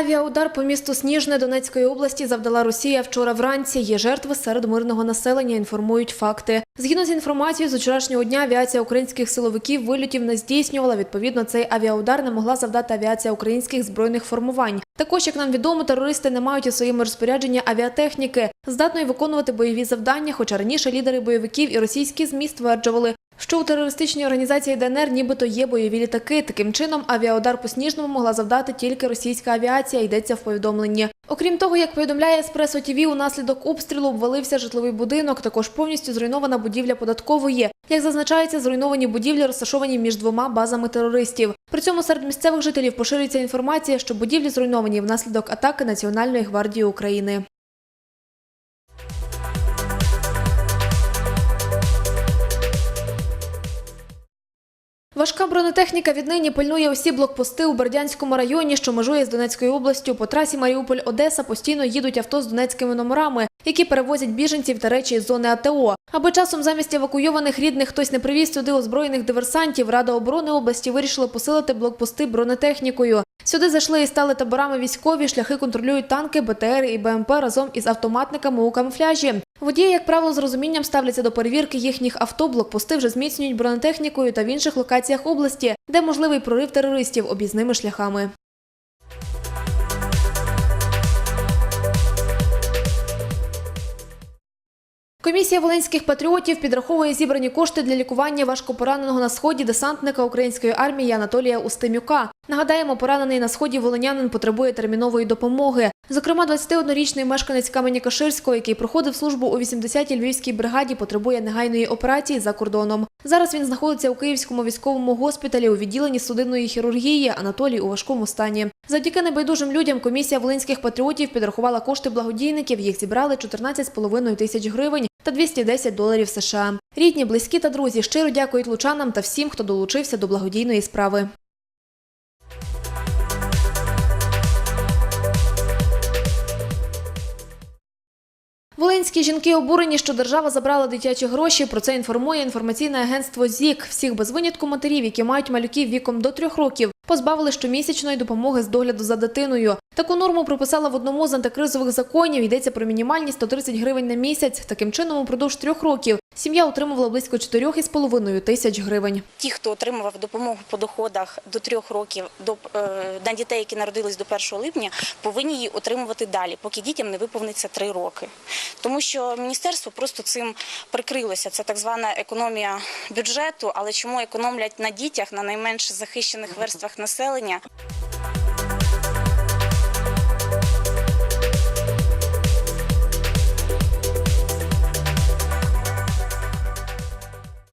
Авіаудар по місту Сніжне Донецької області завдала Росія вчора вранці. Є жертви серед мирного населення. Інформують факти. Згідно з інформацією, з вчорашнього дня авіація українських силовиків вильотів не здійснювала. Відповідно, цей авіаудар не могла завдати авіація українських збройних формувань. Також, як нам відомо, терористи не мають у своєму розпорядженні авіатехніки, здатної виконувати бойові завдання. Хоча раніше лідери бойовиків і російські змі стверджували, що у терористичній організації ДНР нібито є бойові літаки. Таким чином, авіаудар по сніжному могла завдати тільки російська авіація, йдеться в повідомленні. Окрім того, як повідомляє Еспресо ТІВІ, унаслідок обстрілу обвалився житловий будинок. Також повністю зруйнована будівля податкової. Як зазначається, зруйновані будівлі розташовані між двома базами терористів. При цьому серед місцевих жителів поширюється інформація, що будівлі зруйновані внаслідок атаки Національної гвардії України. Важка бронетехніка віднині пильнує усі блокпости у Бердянському районі, що межує з Донецькою областю. По трасі Маріуполь-Одеса постійно їдуть авто з донецькими номерами, які перевозять біженців та речі із зони АТО. Аби часом замість евакуйованих рідних хтось не привіз сюди озброєних диверсантів, Рада оборони області вирішила посилити блокпости бронетехнікою. Сюди зайшли і стали таборами військові, шляхи контролюють танки, БТР і БМП разом із автоматниками у камуфляжі. Водії, як правило, з розумінням ставляться до перевірки їхніх авто. Блокпости вже зміцнюють бронетехнікою та в інших локаціях області, де можливий прорив терористів об'їзними шляхами. Комісія волинських патріотів підраховує зібрані кошти для лікування важкопораненого на сході десантника української армії Анатолія Устимюка. Нагадаємо, поранений на сході волинянин потребує термінової допомоги. Зокрема, 21-річний мешканець Камені-Каширського, який проходив службу у 80-й львівській бригаді, потребує негайної операції за кордоном. Зараз він знаходиться у Київському військовому госпіталі у відділенні судинної хірургії. Анатолій у важкому стані. Завдяки небайдужим людям комісія волинських патріотів підрахувала кошти благодійників. Їх зібрали 14,5 тисяч гривень та 210 доларів США. Рідні, близькі та друзі щиро дякують лучанам та всім, хто долучився до благодійної справи. Волинські жінки обурені, що держава забрала дитячі гроші. Про це інформує інформаційне агентство ЗІК. Всіх без винятку матерів, які мають малюків віком до трьох років, позбавили щомісячної допомоги з догляду за дитиною. Таку норму прописала в одному з антикризових законів. Йдеться про мінімальні 130 гривень на місяць. Таким чином, упродовж трьох років сім'я отримувала близько 4,5 тисяч гривень. Ті, хто отримував допомогу по доходах до трьох років до е, на дітей, які народились до 1 липня, повинні її отримувати далі, поки дітям не виповниться три роки. Тому що міністерство просто цим прикрилося. Це так звана економія бюджету. Але чому економлять на дітях, на найменш захищених верствах населення?